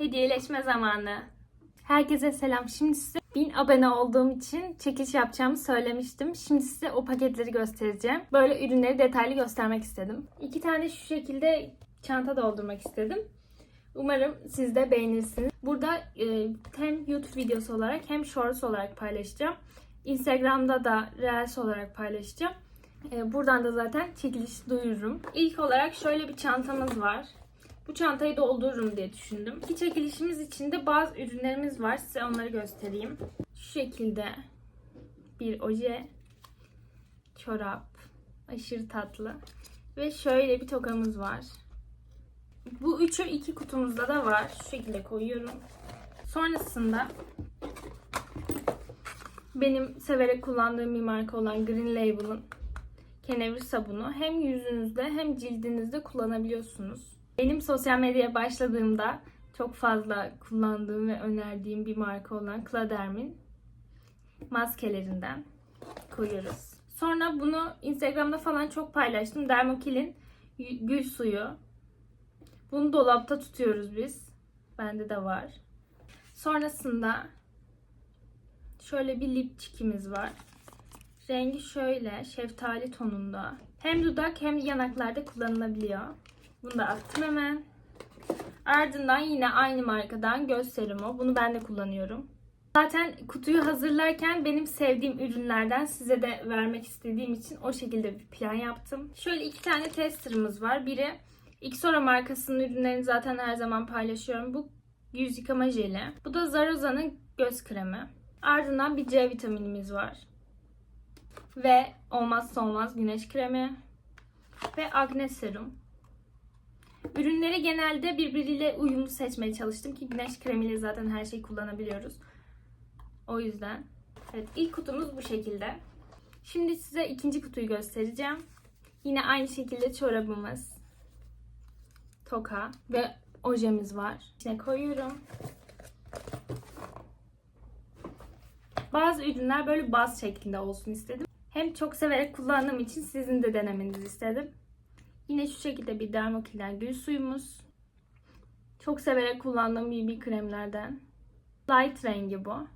Hediyeleşme zamanı. Herkese selam. Şimdi size 1000 abone olduğum için çekiliş yapacağımı söylemiştim. Şimdi size o paketleri göstereceğim. Böyle ürünleri detaylı göstermek istedim. İki tane şu şekilde çanta doldurmak istedim. Umarım siz de beğenirsiniz. Burada e, hem YouTube videosu olarak hem Shorts olarak paylaşacağım. Instagram'da da Reels olarak paylaşacağım. E, buradan da zaten çekiliş duyururum. İlk olarak şöyle bir çantamız var. Bu çantayı doldururum diye düşündüm. İki çekilişimiz içinde bazı ürünlerimiz var. Size onları göstereyim. Şu şekilde bir oje, çorap, aşırı tatlı ve şöyle bir tokamız var. Bu üçü iki kutumuzda da var. Şu şekilde koyuyorum. Sonrasında benim severek kullandığım bir marka olan Green Label'ın kenevir sabunu hem yüzünüzde hem cildinizde kullanabiliyorsunuz. Benim sosyal medyaya başladığımda çok fazla kullandığım ve önerdiğim bir marka olan Cladermin maskelerinden koyuyoruz. Sonra bunu Instagram'da falan çok paylaştım. Dermokil'in gül suyu. Bunu dolapta tutuyoruz biz. Bende de var. Sonrasında şöyle bir lipçikimiz var. Rengi şöyle şeftali tonunda. Hem dudak hem yanaklarda kullanılabiliyor. Bunu da attım hemen. Ardından yine aynı markadan göz serumu. Bunu ben de kullanıyorum. Zaten kutuyu hazırlarken benim sevdiğim ürünlerden size de vermek istediğim için o şekilde bir plan yaptım. Şöyle iki tane testerımız var. Biri Xora markasının ürünlerini zaten her zaman paylaşıyorum. Bu yüz yıkama jeli. Bu da Zaroza'nın göz kremi. Ardından bir C vitaminimiz var. Ve olmazsa olmaz güneş kremi. Ve akne serum. Ürünleri genelde birbiriyle uyumlu seçmeye çalıştım ki güneş kremiyle zaten her şeyi kullanabiliyoruz. O yüzden. Evet ilk kutumuz bu şekilde. Şimdi size ikinci kutuyu göstereceğim. Yine aynı şekilde çorabımız, toka ve ojemiz var. İçine koyuyorum. Bazı ürünler böyle baz şeklinde olsun istedim. Hem çok severek kullandığım için sizin de denemenizi istedim. Yine şu şekilde bir Dermokil'den gül suyumuz. Çok severek kullandığım BB kremlerden. Light rengi bu.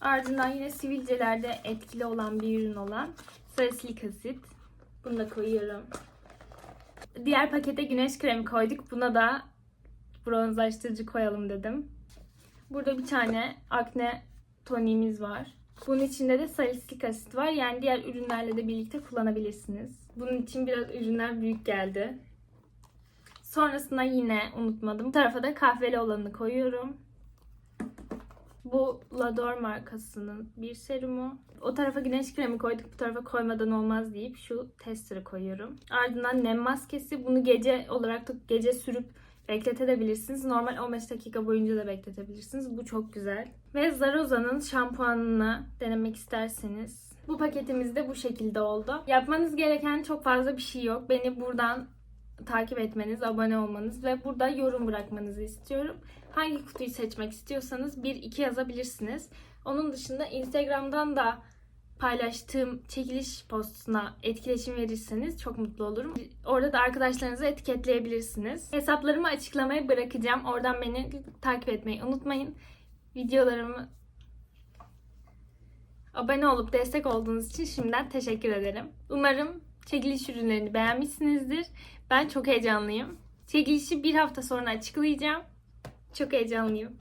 Ardından yine sivilcelerde etkili olan bir ürün olan salisilik asit. Bunu da koyuyorum. Diğer pakete güneş kremi koyduk. Buna da bronzlaştırıcı koyalım dedim. Burada bir tane akne toniğimiz var. Bunun içinde de salisilik asit var. Yani diğer ürünlerle de birlikte kullanabilirsiniz. Bunun için biraz ürünler büyük geldi. Sonrasında yine unutmadım. Bu tarafa da kahveli olanını koyuyorum. Bu Lador markasının bir serumu. O tarafa güneş kremi koyduk. Bu tarafa koymadan olmaz deyip şu tester'ı koyuyorum. Ardından nem maskesi. Bunu gece olarak da gece sürüp bekletebilirsiniz. Normal 15 dakika boyunca da bekletebilirsiniz. Bu çok güzel. Ve Zaroza'nın şampuanını denemek isterseniz. Bu paketimiz de bu şekilde oldu. Yapmanız gereken çok fazla bir şey yok. Beni buradan takip etmeniz, abone olmanız ve burada yorum bırakmanızı istiyorum. Hangi kutuyu seçmek istiyorsanız 1-2 yazabilirsiniz. Onun dışında Instagram'dan da paylaştığım çekiliş postuna etkileşim verirseniz çok mutlu olurum. Orada da arkadaşlarınızı etiketleyebilirsiniz. Hesaplarımı açıklamaya bırakacağım. Oradan beni takip etmeyi unutmayın. Videolarımı abone olup destek olduğunuz için şimdiden teşekkür ederim. Umarım çekiliş ürünlerini beğenmişsinizdir. Ben çok heyecanlıyım. Çekilişi bir hafta sonra açıklayacağım. Çok heyecanlıyım.